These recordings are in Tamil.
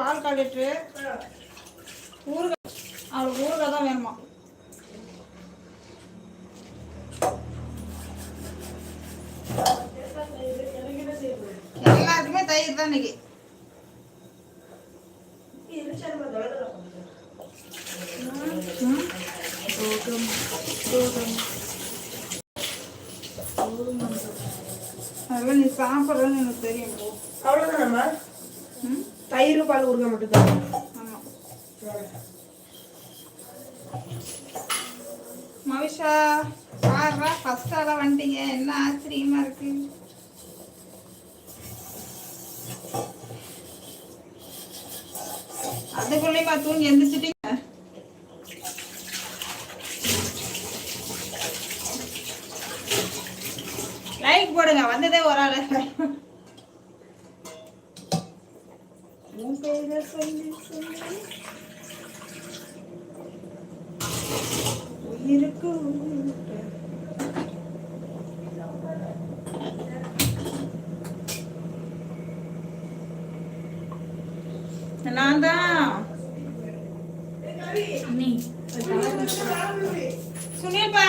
பால் கால் லிட்ரு ஊறுகாய் அவளுக்கு ஊறுகாய் தான் வேணுமா எல்லாத்துக்குமே தயிர் தான் இன்னைக்கு ம்? கோதும், கோதும். அதெல்லாம் நீ சாப்பிட்றன்னு எனக்கு தெரியும் போ. அவ்வளோதானம்மா ம் தயிர் பால் ஊறுகாய் மட்டும்தான் ஆமாம் மவிஷா பாருடா ஃபர்ஸ்ட் ஆளாக வந்துட்டீங்க என்ன ஆச்சரியமா இருக்கு. அதுக்குள்ளேயுமா தூங்கி எந்திரிச்சிட்டீங்க? லைக் போடுங்க வந்ததே ஒரு ஆளு. உன் சொல்லி உயிருக்கு நான் தான் நீ. சுனில்பா.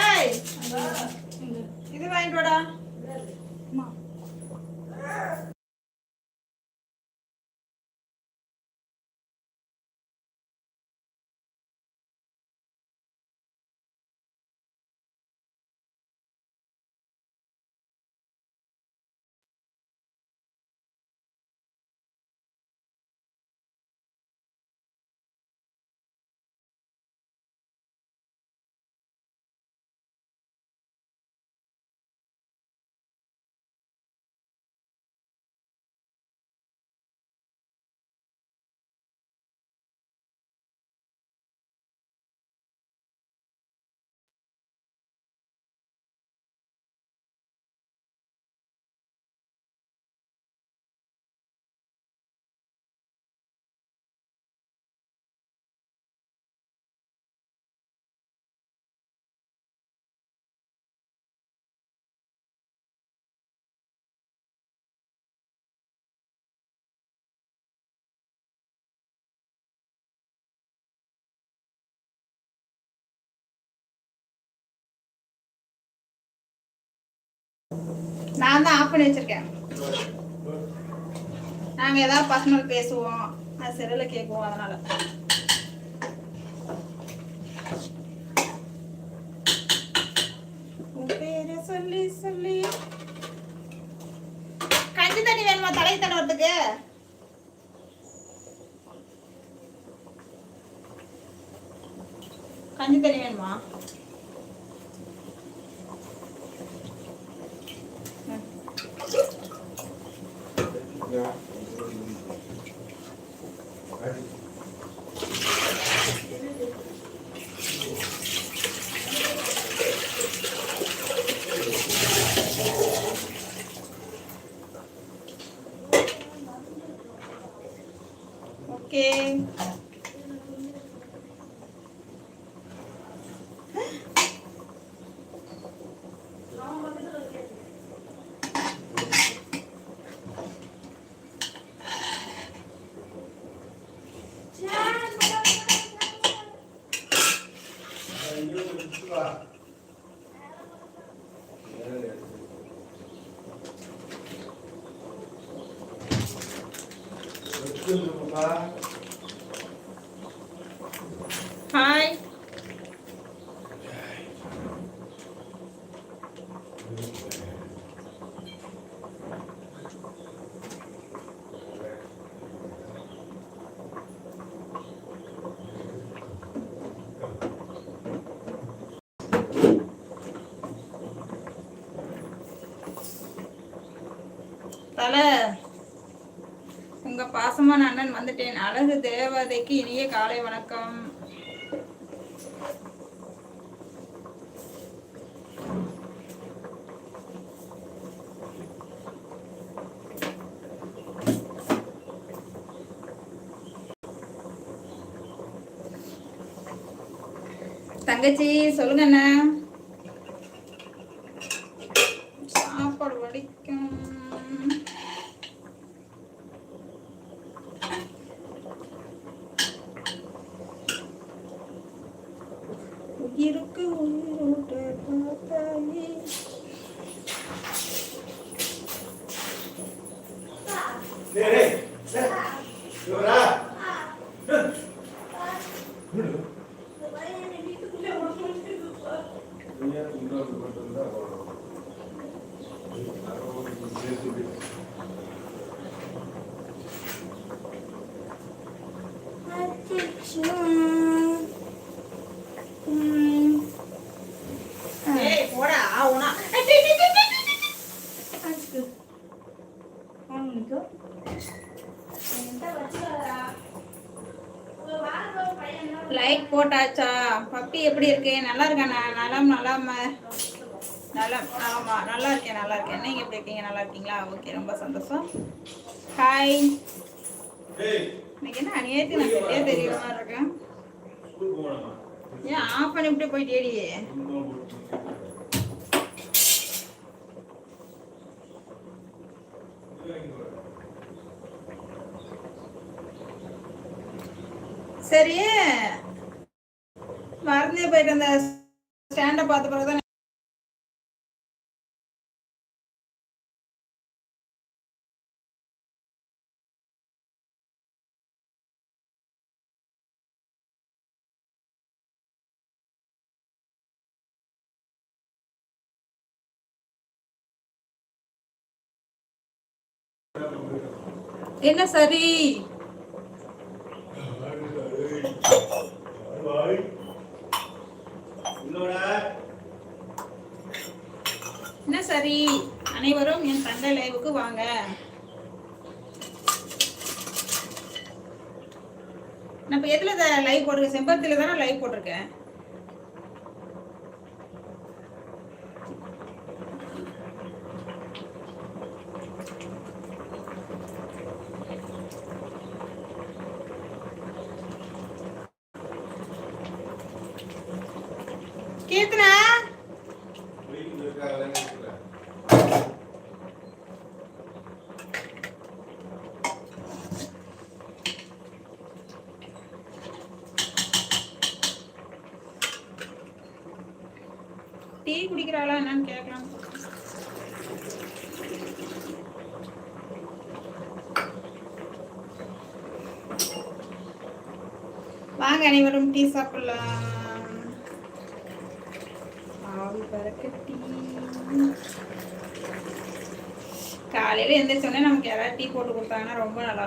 ஏய் இது வாங்கிட்டு வாடா அம்மா. நான் தான் ஆஃப் பண்ணி வச்சிருக்கேன். நாங்க ஏதாவது பர்சனல் பேசுவோம் அது செல்லில் கேட்குவோம் அதனால. உன் பேரை சொல்லி சொல்லி. கஞ்சி தண்ணி வேணுமா தலை தடவுறதுக்கு? கஞ்சி தண்ணி வேணுமா ஓகே ஹாய் தல உங்க பாசமான அண்ணன் வந்துட்டேன். அழகு தேவதைக்கு இனிய காலை வணக்கம். தங்கச்சி சொல்லுங்க அண்ணா சாப்பாடு வடிக்கும் எனக்கு உயிரோட பார்த்தாயே டேய், டேய், இவரா? ஏய் போடா உனா லைக் போட்டாச்சா பப்பி எப்படி இருக்கு? நல்லா இருக்கானே நலம் நலம் நலம். ஆமா நல்லா இருக்கேன் நல்லா இருக்கேன். நீங்க எப்படி இருக்கீங்க? நல்லா இருக்கீங்களா? ஓகே ரொம்ப சந்தோஷம். ஹாய் இன்னைக்கு என்ன? அநியாயத்துக்கு நான் சரியா தெரியற மாதிரி இருக்கேன்? ஏன் ஆஃப் பண்ணி விட்டு போயிட்டேடியே சரி. மறந்தே போயிட்டு அந்த ஸ்டாண்டை பார்த்த பிறகு தான் என்ன சரி என்ன சரி? அனைவரும் என் தங்கை லைவுக்கு வாங்க. நான் இப்போ எதில் லைவ் போட்டிருக்கேன்? செம்பருத்தியில் தானே லைவ் போட்டிருக்கேன். டீ குடிக்கிறாளா என்னன்னு கேட்கலாம். வாங்க அனைவரும் டீ சாப்பிடலாம். ஆவி பறக்க டீ. காலையில எந்திரிச்சோடனே நமக்கு யாராவது டீ போட்டு கொடுத்தாங்கன்னா ரொம்ப நல்லா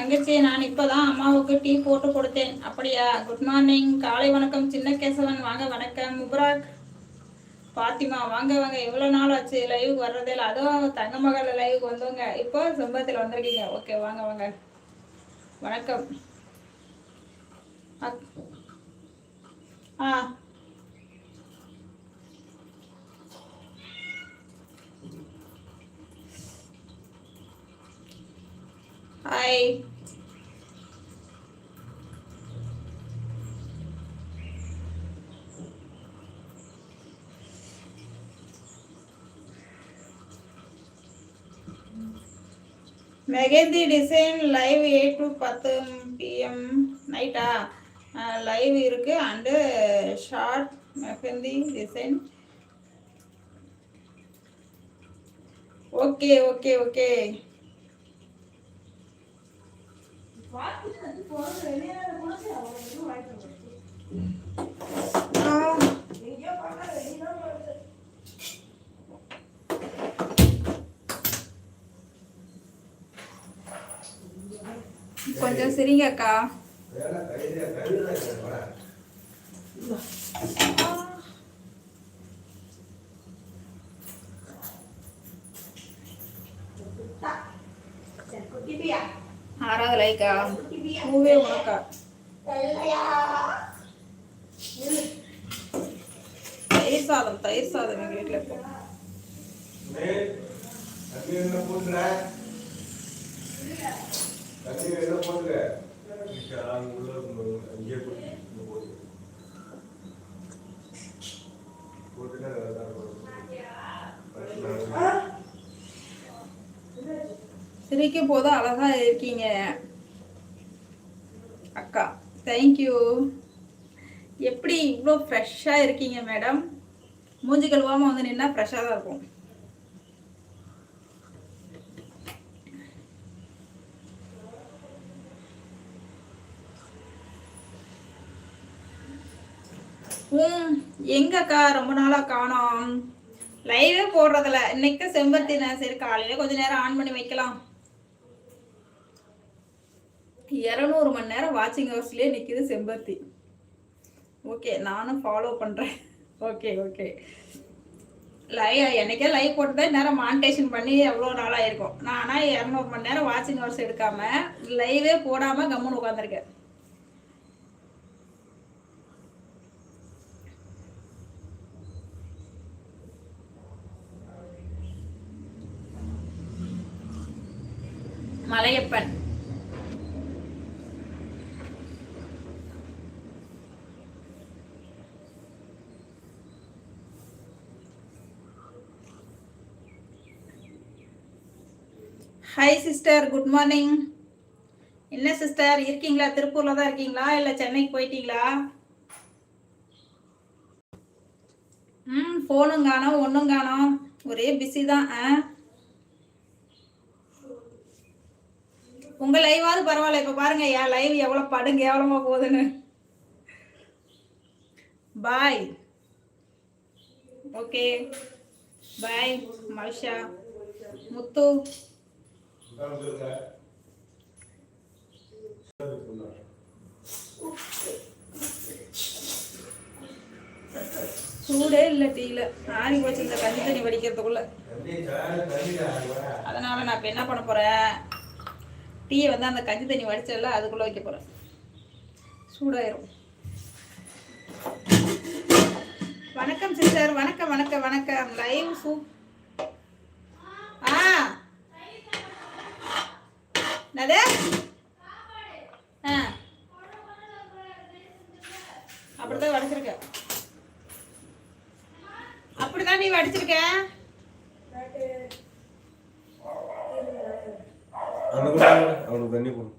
தங்கச்சி நான் இப்பதான் அம்மாவுக்கு டீ போட்டு கொடுத்தேன். அப்படியா? குட் மார்னிங் காலை வணக்கம். சின்ன கேசவன் வாங்க வணக்கம். முபராக் பாத்திமா வாங்க வாங்க. எவ்வளோ நாள் ஆச்சு லைவுக்கு வர்றதே இல்லை அதுவும் தங்க மகள் லைவுக்கு வந்தவங்க. இப்போ சொந்தத்தில் வந்திருக்கீங்க. ஓகே வாங்க வாங்க. வணக்கம். ஆ. Hi mehndi design live eight to பத்து பிஎம் நைட்டா லைவ் இருக்கு. And short mehndi design okay okay okay கொஞ்சம் சிரிங்க அக்கா. ஆறாவது லைக்கா பூவே உனக்கா. தயிர் சாதம் தயிர் சாதம் எங்க வீட்டுல இப்போ. என்ன போட்டுற? தண்ணி என்ன போட்டுற? இங்க அங்க உள்ள இருக்கும், அங்கேயே போட்டு, இங்க போட்டு. போட்டுட்டா நல்லா இருக்கும். சிரிக்கும் போது அழகா இருக்கீங்க அக்கா தேங்க்யூ எப்படி இவ்வளோ ஃப்ரெஷ்ஷாக இருக்கீங்க மேடம் மூஞ்சி கழுவாமல் வந்து நின்னா ஃப்ரெஷ்ஷாக தான் இருக்கும் ம் எங்கக்கா ரொம்ப நாளாக காணோம். லைவே போடுறதில்ல. இன்னைக்கு செம்பருத்தி நான் சரி காலையில கொஞ்ச நேரம் ஆன் பண்ணி வைக்கலாம். இரநூறு மணி நேரம் வாட்சிங் ஹவர்ஸ்லேயே நிற்கிது செம்பருத்தி. ஓகே நானும் ஃபாலோ பண்ணுறேன் ஓகே ஓகே லைவ் என்னைக்கே லைவ் போட்டு நேரம் மானிட்டேஷன் பண்ணி எவ்வளோ நாளாக இருக்கும். நான் ஆனால் இரநூறு மணி நேரம் வாட்சிங் ஹவர்ஸ் எடுக்காம லைவே போடாமல் கம்முன்னு உட்காந்துருக்கேன் Malaiyappan. Hi sister good morning என்ன சிஸ்டர் இருக்கீங்களா? திருப்பூர்ல தான் இருக்கீங்களா? இல்லை சென்னைக்கு போயிட்டீங்களா? ம் ஃபோனும் காணோம் ஒன்றும் காணோம். ஒரே பிஸி தான் ஆ? உங்க லைவாவது பரவாயில்ல. இப்ப பாருங்க என் லைவ் எவ்வளவு படுங்க கேவலமா போகுதுன்னு. Bye okay bye Malsha Muthu. சூடே இல்லை டீல ஆறி போச்சு இந்த கஞ்சி தண்ணி வடிக்கிறதுக்குள்ள அதனால நான் இப்போ என்ன பண்ண போறேன்? டீயை வந்து அந்த கஞ்சி தண்ணி வடிச்சதில்ல அதுக்குள்ளே வைக்க போகிறேன் சூடாயிரும். வணக்கம் சிஸ்டர் வணக்கம் வணக்கம் வணக்கம். லைவ் சூப் ஆ. என்னது? ஆ. அப்படிதான் வடிச்சிருக்க. அப்படிதான் நீ வடிச்சிருக்க? அவனுக்கு தண்ணி போடு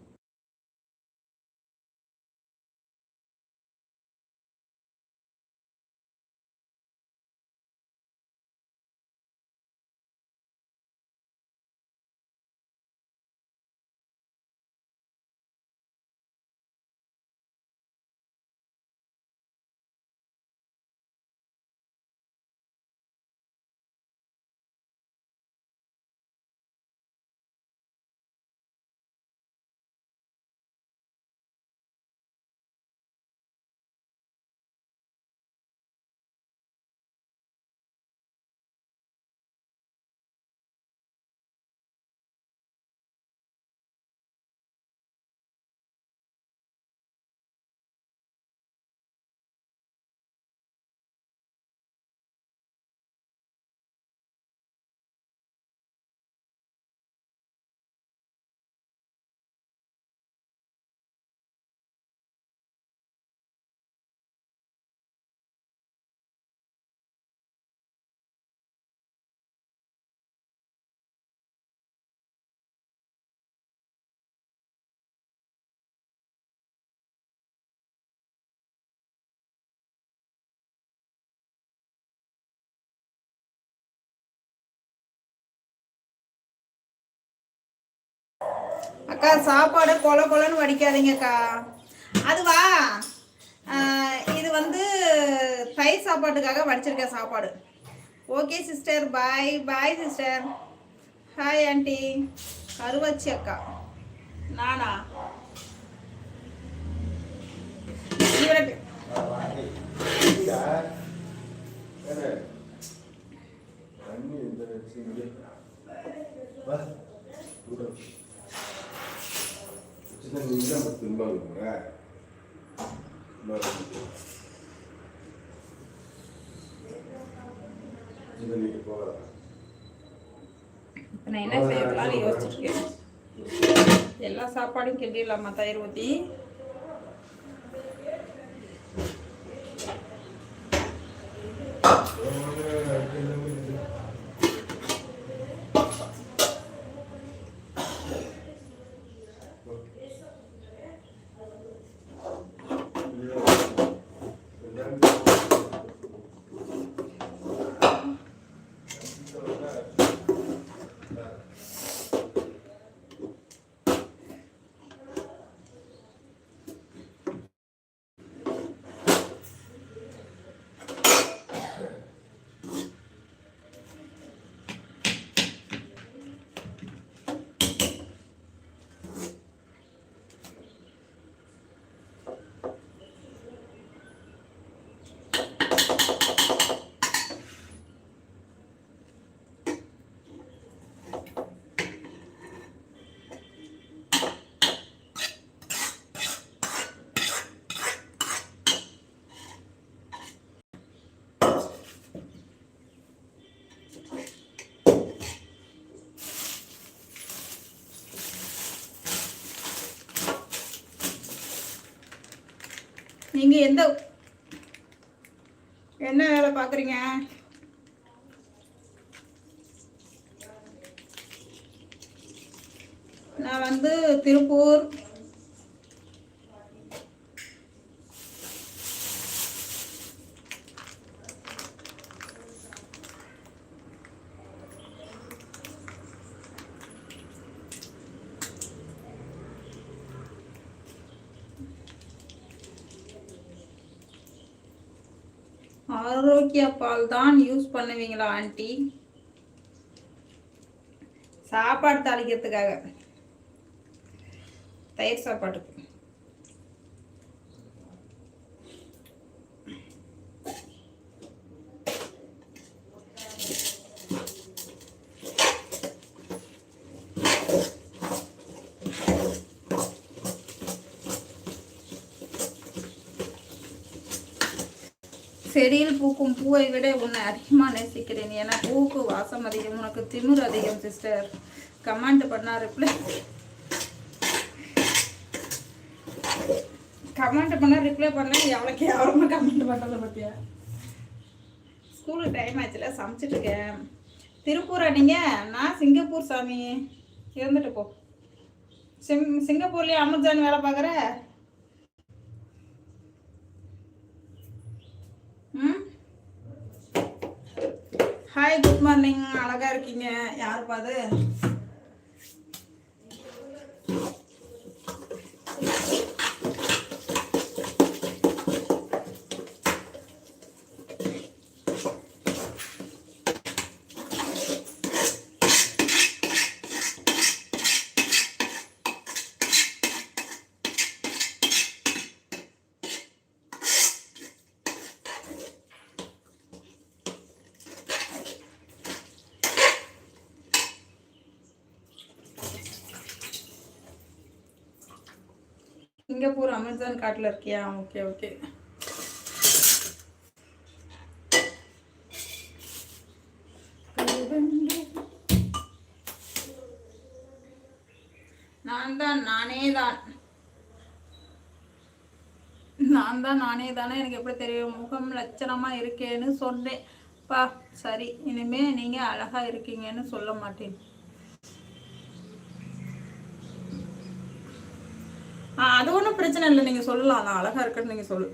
அக்கா சாப்பாடு கொல கொலன்னு வடிக்காதீங்கக்கா. அதுவா? இது வந்து தயிர் சாப்பாட்டுக்காக வடிச்சிருக்கேன் சாப்பாடு. Okay sister. Bye bye sister. Hi aunty Karuvachi அக்கா. நானா? இவனுக்கு. தண்ணி இந்த இங்கே வா கூட சின்ன நீங்க திரும்ப நீங்க போகலாம் நான் என்ன செய்யலாம்னு யோசிச்சிருக்கேன் எல்லா சாப்பாடும் கிண்டிடலாமா தயிர் ஊற்றி நீங்கள் எந்த என்ன வேலை பார்க்குறீங்க நான் வந்து திருப்பூர் ஆரோக்கிய பால் தான் யூஸ் பண்ணுவீங்களா ஆண்டி? சாப்பாடு தாளிக்கிறதுக்காக. தயிர் சாப்பாட்டுக்கு. செடியில் பூக்கும் பூவை விட உன்னை அதிகமாக நேசிக்கிறேன். ஏன்னா பூவுக்கு வாசம் அதிகம் உனக்கு திமிர் அதிகம் சிஸ்டர் கமெண்ட் பண்ணா ரிப்ளை கமெண்ட் பண்ணா ரிப்ளை பண்ணல எவ்வளோ கேவலமாக கமெண்ட் பண்ணுறத பற்றியா ஸ்கூலுக்கு டைம் ஆச்சுல சமைச்சிட்டு இருக்கேன். திருப்பூரா நீங்கள் நான் சிங்கப்பூர் சாமி. இருந்துட்டு போ. சிங் சிங்கப்பூர்லேயே அமர்ஜான் வேலை பார்க்குற ம் ஹாய் குட் மார்னிங் அழகா இருக்கீங்க. யாருப்பா பாது? சிங்கப்பூர் அமேசான் காட்டில் இருக்கியா? ஓகே ஓகே நான் தான் நானே தான். நான் தான் நானே தானே. எனக்கு எப்படி தெரியும்? முகம் லட்சணமா இருக்கேன்னு சொன்னேன். பா சரி. இனிமே நீங்க அழகா இருக்கீங்கன்னு சொல்ல மாட்டேன். அது ஒன்றும் பிரச்சனை இல்லை. நீங்கள் சொல்லலாம். நான் அழகா இருக்குன்னு நீங்கள் சொல்லு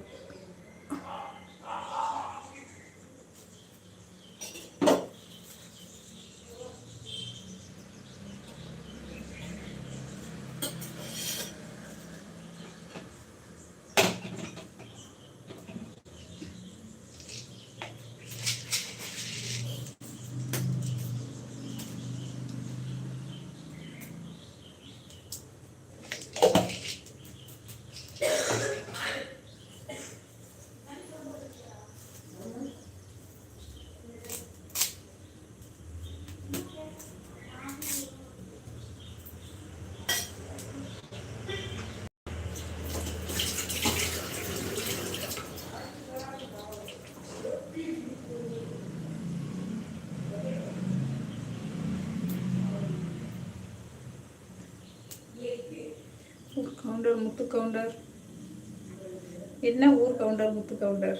கவுண்டர் என்ன ஊர் கவுண்டர் முத்து கவுண்டர்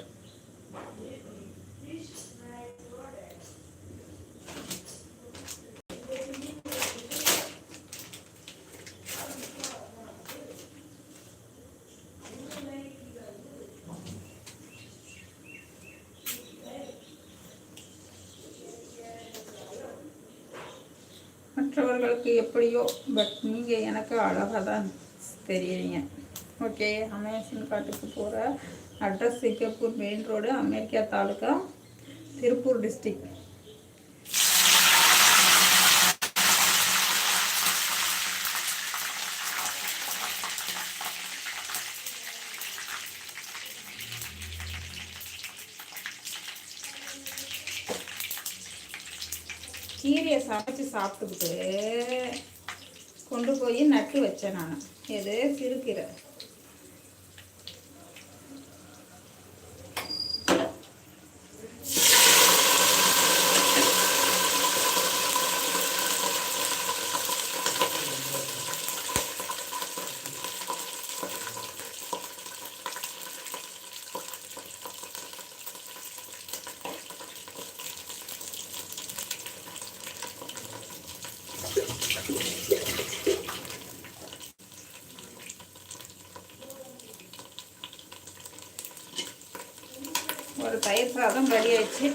மற்றவர்களுக்கு எப்படியோ பட் நீங்கள் எனக்கு அழகாக தான் தெரியுறீங்க. ஓகே அமேசன் காட்டுக்கு போகிற address Singapore main road America taluka Tiruppur district கீரையை சமைச்சு சாப்பிட்டுக்கிட்டு கொண்டு போய் நட்டு வச்சேன் நான். எது சிறுக்கீரை ஒரு தயிர் சாதம் ரெடி ஆயிடுச்சு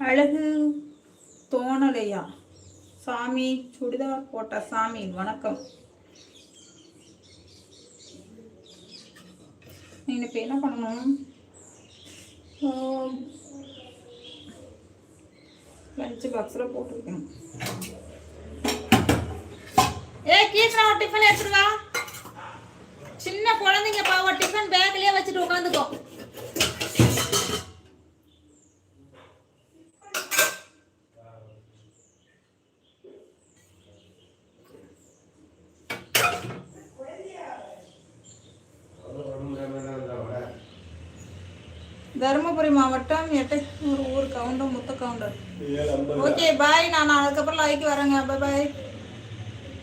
அழகு இல்லையா சாமி சுடிதார் போட்ட சாமி வணக்கம். நீ இப்போ என்ன பண்ணணும்? லஞ்ச் பாக்ஸில் போட்டுருக்கணும் ஏ கீழ ஒரு டிஃபன் எடுத்துட்டு சின்ன குழந்தைங்க பாவ டிஃபன் பேக்லயே வச்சுட்டு உட்காந்துக்கோ தருமபுரி மாவட்டம் எட்டூர் ஊர் கவுண்டர் முத்த கவுண்டர். ஓகே பாய் நான் அதுக்கப்புறம் லைக் வரேங்க. Bye bye